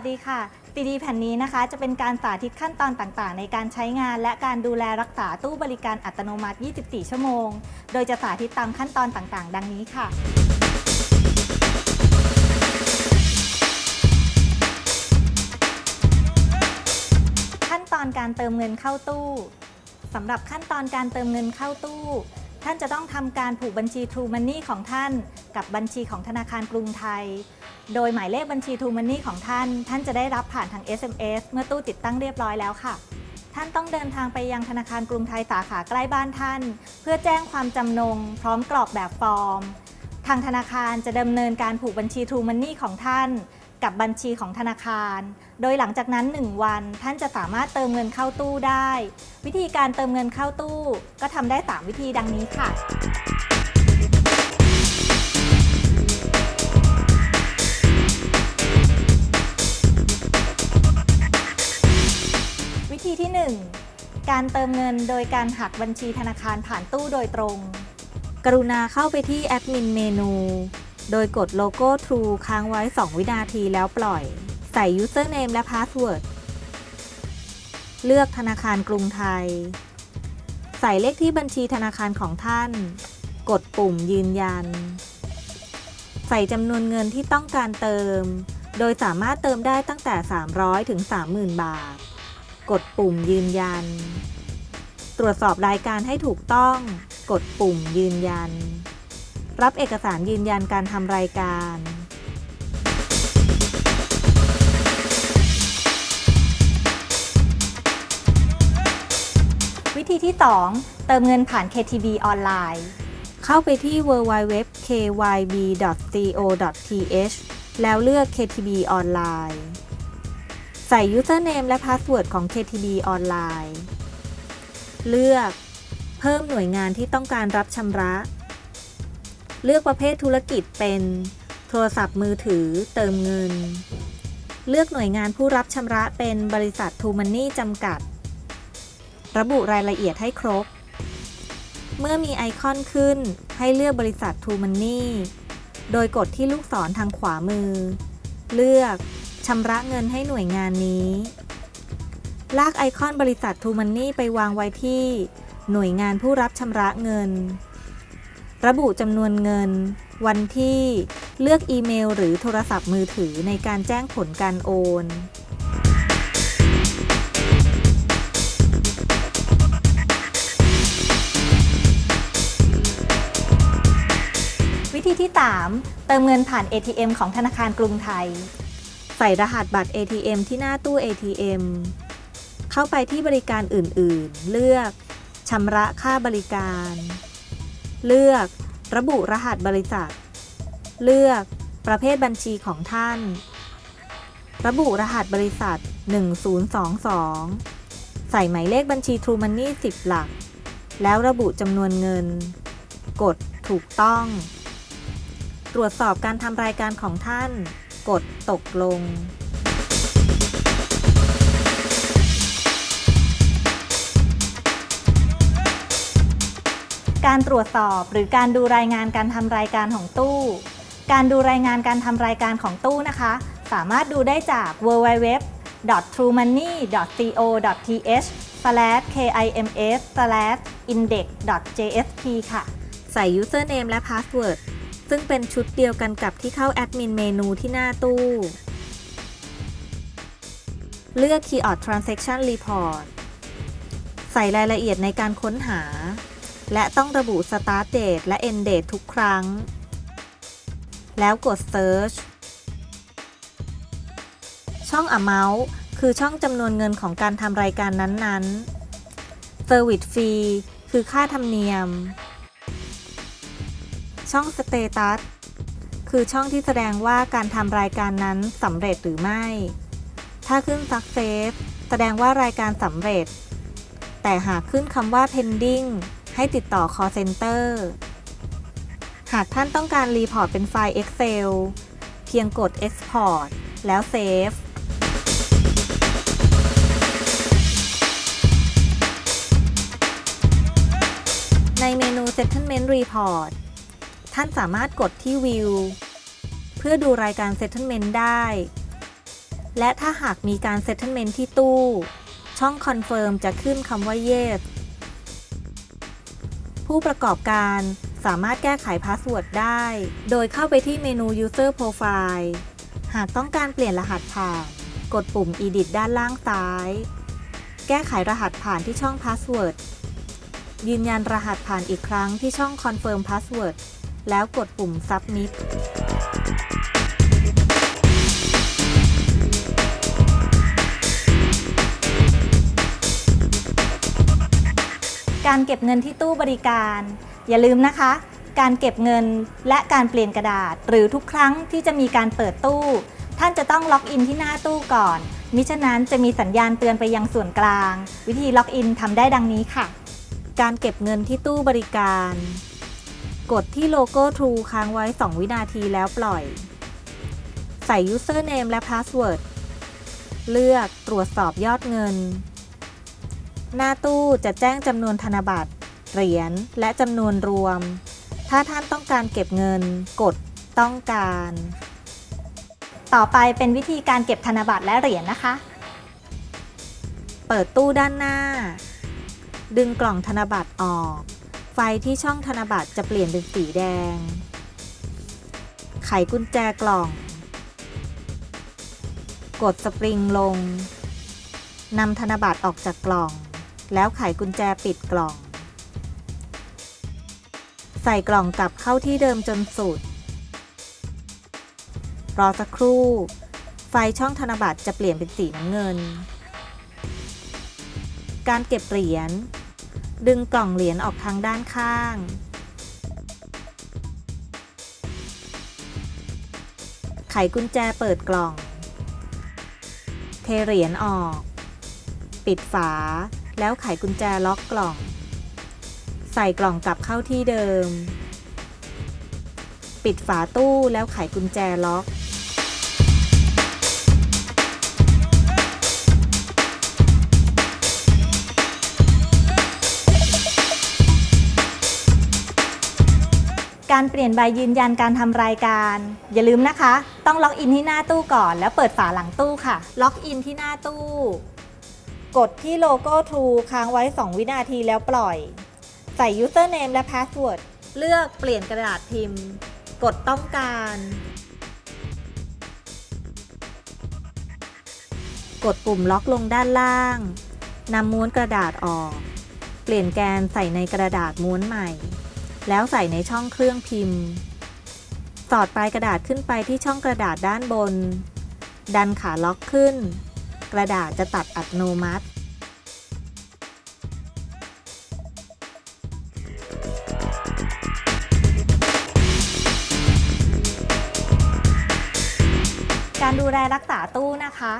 วัสดีค่ะตีดีแผ่นนี้นะคะ จะเป็นการสาธิตขั้นตอนต่างๆ ในการใช้งาน และการดูแลรักษาตู้บริการอัตโนมัติ 24 ชั่วโมง โดยจะสาธิตตามขั้นตอนต่างๆ ดังนี้ค่ะ ขั้นตอนการเติมเงินเข้าตู้สำหรับขั้นตอนการเติมเงินเข้าตู้ ท่านจะต้องทำการผูกบัญชี True Money ของท่านกับบัญชีของธนาคารกรุงไทย โดยหมายเลขบัญชี True Money ของท่าน ท่านจะได้รับผ่านทาง SMS เมื่อตู้ติดตั้งเรียบร้อยแล้วค่ะ ท่านต้องเดินทางไปยังธนาคารกรุงไทยสาขาใกล้บ้านท่าน เพื่อแจ้งความจำนง พร้อมกรอกแบบฟอร์ม ทางธนาคารจะดำเนินการผูกบัญชี True Money ของท่าน กับบัญชีของธนาคาร โดยหลังจากนั้น 1 วัน ท่านจะสามารถเติมเงินเข้าตู้ได้ วิธีการเติมเงินเข้าตู้ ก็ทำได้ 3 วิธีดังนี้ค่ะ วิธีที่ 1 การเติมเงินโดยการหักบัญชีธนาคารผ่านตู้โดยตรง กรุณาเข้าไปที่แอดมินเมนู โดยกดโลโก้ True ค้างไว้ 2 วินาทีแล้วปล่อย ใส่ Username และ Password เลือกธนาคารกรุงไทย ใส่เลขที่บัญชีธนาคารของท่าน กดปุ่มยืนยัน ใส่จำนวนเงินที่ต้องการเติม โดยสามารถเติมได้ตั้งแต่ 300 ถึง 30,000 บาท กดปุ่มยืนยัน ตรวจสอบรายการให้ถูกต้อง กดปุ่มยืนยัน รับเอกสารยืนยันการทำรายการ วิธีที่ 2 เติมเงินผ่าน KTB ออนไลน์ เข้าไปที่ www.kyb.co.th แล้วเลือก KTB ออนไลน์ใส่ username และ password ของ KTB ออนไลน์ เลือก เพิ่มหน่วยงานที่ต้องการรับชำระ เลือกประเภทธุรกิจเป็น โทรศัพท์มือถือเติมเงิน เลือกหน่วยงานผู้รับชำระเป็นบริษัททูมันนี่จำกัด ระบุรายละเอียดให้ครบ เมื่อมีไอคอนขึ้นให้เลือกบริษัททูมันนี่โดยกดที่ลูกศรทางขวามือ เลือกชำระเงินให้หน่วยงานนี้ ลากไอคอนบริษัททูมันนี่ไปวางไว้ที่ หน่วยงานผู้รับชำระเงิน ระบุจำนวนเงิน วันที่ เลือกอีเมลหรือโทรศัพท์มือถือในการแจ้งผลการโอน วิธีที่ 3 เติมเงินผ่าน ATM ของธนาคารกรุงไทย ใส่รหัสบัตร ATM ที่หน้าตู้ ATM เข้าไปที่บริการอื่น ๆ เลือกชำระค่าบริการ เลือก ระบุรหัสบริษัท เลือกประเภทบัญชีของท่าน ระบุรหัสบริษัท 1022 ใส่หมายเลขบัญชี True Money 10 หลัก แล้วระบุจำนวนเงิน กดถูกต้อง ตรวจสอบการทำรายการของท่าน กดตกลง การตรวจสอบหรือการดูรายงานการทำรายการของตู้ การดูรายงานการทำรายการของตู้นะคะ สามารถดูได้จาก www.truemoney.co.th/kims/index.jsp ค่ะ ใส่ username และ password ซึ่งเป็นชุดเดียวกันกับที่เข้าแอดมินเมนูที่หน้าตู้ เลือก Keyword Transaction Report ใส่รายละเอียดในการค้นหา และต้องระบุ Start Date และ End Date ทุกครั้ง แล้วกด Search ช่อง Amount คือช่องจำนวนเงินของการทำรายการนั้นๆ Service Fee คือค่าธรรมเนียม ช่อง Status คือช่องที่แสดงว่าการทำรายการนั้นสำเร็จหรือไม่ ถ้าขึ้น Success แสดงว่ารายการสำเร็จ แต่หากขึ้นคำว่า pending ให้ติดต่อ call center หากท่านต้องการรีพอร์ตเป็นไฟล์ Excel เพียงกด Export แล้ว Save ในเมนู Settlement Report ท่านสามารถกดที่ View เพื่อดูรายการ Settlement ได้ และถ้าหากมีการ settlement ที่ตู้ ช่อง confirm จะขึ้นคำว่า yes ผู้ประกอบการสามารถแก้ไขพาสเวิร์ดได้ โดยเข้าไปที่เมนู user profile หากต้องการเปลี่ยนรหัสผ่าน กดปุ่ม edit ด้านล่างซ้าย แก้ไขรหัสผ่านที่ช่อง password ยืนยันรหัสผ่านอีกครั้งที่ช่อง confirm password แล้วกดปุ่ม submit การเก็บเงินที่ตู้บริการ อย่าลืมนะคะ การเก็บเงินและการเปลี่ยนกระดาษ หรือทุกครั้งที่จะมีการเปิดตู้ ท่านจะต้องล็อกอินที่หน้าตู้ก่อน มิฉะนั้นจะมีสัญญาณเตือนไปยังส่วนกลาง วิธีล็อกอินทำได้ดังนี้ค่ะ การเก็บเงินที่ตู้บริการ กดที่โลโก้ True ค้างไว้ 2 วินาทีแล้วปล่อย ใส่ Username และ Password เลือกตรวจสอบยอดเงิน หน้าตู้จะแจ้งจำนวนธนบัตร เหรียญ และจำนวนรวม ถ้าท่านต้องการเก็บเงิน กดต้องการ ต่อไปเป็นวิธีการเก็บธนบัตรและเหรียญนะคะ เปิดตู้ด้านหน้า ดึงกล่องธนบัตรออก ไฟที่ช่องธนบัตรจะเปลี่ยนเป็นสีแดง ไขกุญแจกล่อง กดสปริงลงนำธนบัตรออกจากกล่อง แล้วไขกุญแจปิดกล่อง ใส่กล่องกลับเข้าที่เดิมจนสุด รอสักครู่ ไฟช่องธนบัตรจะเปลี่ยนเป็นสีน้ำเงิน การเก็บเหรียญ ดึงกล่องเหรียญออกทางด้านข้างไขกุญแจเปิดกล่อง เทเหรียญออก ปิดฝา แล้วไขกุญแจล็อกกล่อง ใส่กล่องกลับเข้าที่เดิม ปิดฝาตู้แล้วไขกุญแจล็อก การเปลี่ยนใบยืนยันการทำรายการ อย่าลืมนะคะ ต้องล็อกอินที่หน้าตู้ก่อน แล้วเปิดฝาหลังตู้ค่ะ ล็อกอินที่หน้าตู้ กดที่โลโก้ True ค้างไว้ 2 วินาทีแล้วปล่อย ใส่ Username และ Password เลือกเปลี่ยนกระดาษพิมพ์ กดต้องการ กดปุ่มล็อกลงด้านล่าง นำม้วนกระดาษออก เปลี่ยนแกนใส่ในกระดาษม้วนใหม่ แล้วใส่ในช่องเครื่องพิมพ์ สอดปลายกระดาษขึ้นไปที่ช่องกระดาษด้านบน ดันขาล็อกขึ้น กระดาษจะตัดอัตโนมัติ การดูแลรักษาตู้นะคะ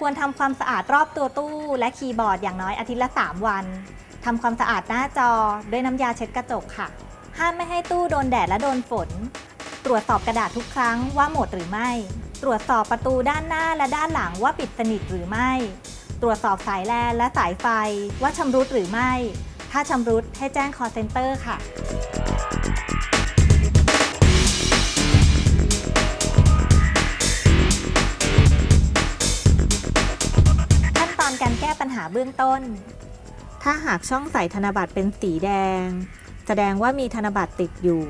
ควรทำความสะอาดรอบตัวตู้และคีย์บอร์ดอย่างน้อยอาทิตย์ละ 3 วันทำความสะอาดหน้าจอด้วยน้ำยาเช็ดกระจกค่ะ ห้ามไม่ให้ตู้โดนแดดและโดนฝน ตรวจสอบกระดาษทุกครั้งว่าหมดหรือไม่ ตรวจสอบประตูด้านหน้าและด้านหลังว่าปิดสนิทหรือไม่ ตรวจสอบสายแลนและสายไฟว่าชำรุดหรือไม่ ถ้าชำรุดให้แจ้ง call center ค่ะขั้นตอนการแก้ปัญหาเบื้องต้น ถ้าหากช่องใส่ธนบัตรเป็นสีแดง แสดงว่ามีธนบัตรติดอยู่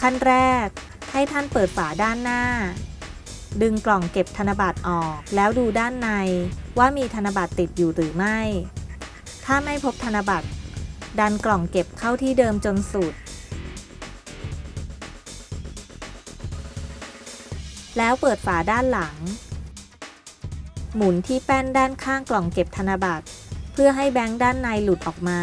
ขั้นแรก ให้ท่านเปิดฝาด้านหน้า ดึงกล่องเก็บธนบัตรออก แล้วดูด้านในว่ามีธนบัตรติดอยู่หรือไม่ ถ้าไม่พบธนบัตร ดันกล่องเก็บเข้าที่เดิมจนสุด แล้วเปิดฝาด้านหลัง หมุนที่แป้นด้านข้างกล่องเก็บธนบัตร เพื่อให้แบงค์ด้านในหลุดออกมา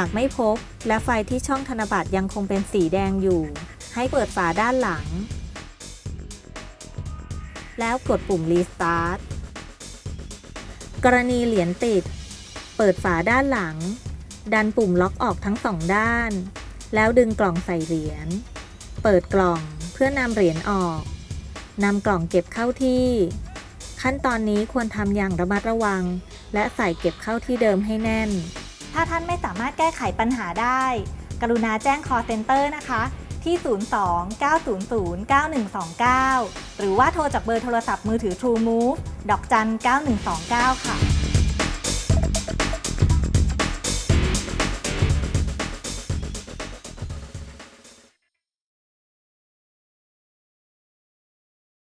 ากไม่พบ และไฟที่ช่องธนบัตรยังคงเป็นสีแดงอยู่ ให้เปิดฝาด้านหลัง แล้วกดปุ่ม Restart กรณีเหรียญติด เปิดฝาด้านหลัง ดันปุ่มล็อกออกทั้งสองด้าน แล้วดึงกล่องใส่เหรียญ เปิดกล่องเพื่อนำเหรียญออกนำกล่องเก็บเข้าที่ ขั้นตอนนี้ควรทำอย่างระมัดระวัง และใส่เก็บเข้าที่เดิมให้แน่น ถ้าท่านไม่สามารถแก้ไขปัญหาได้ กรุณาแจ้ง call center นะคะ ที่ 02 900 9129 หรือว่าโทรจากเบอร์โทรศัพท์มือถือ True Move ดอกจัน 9129 ค่ะ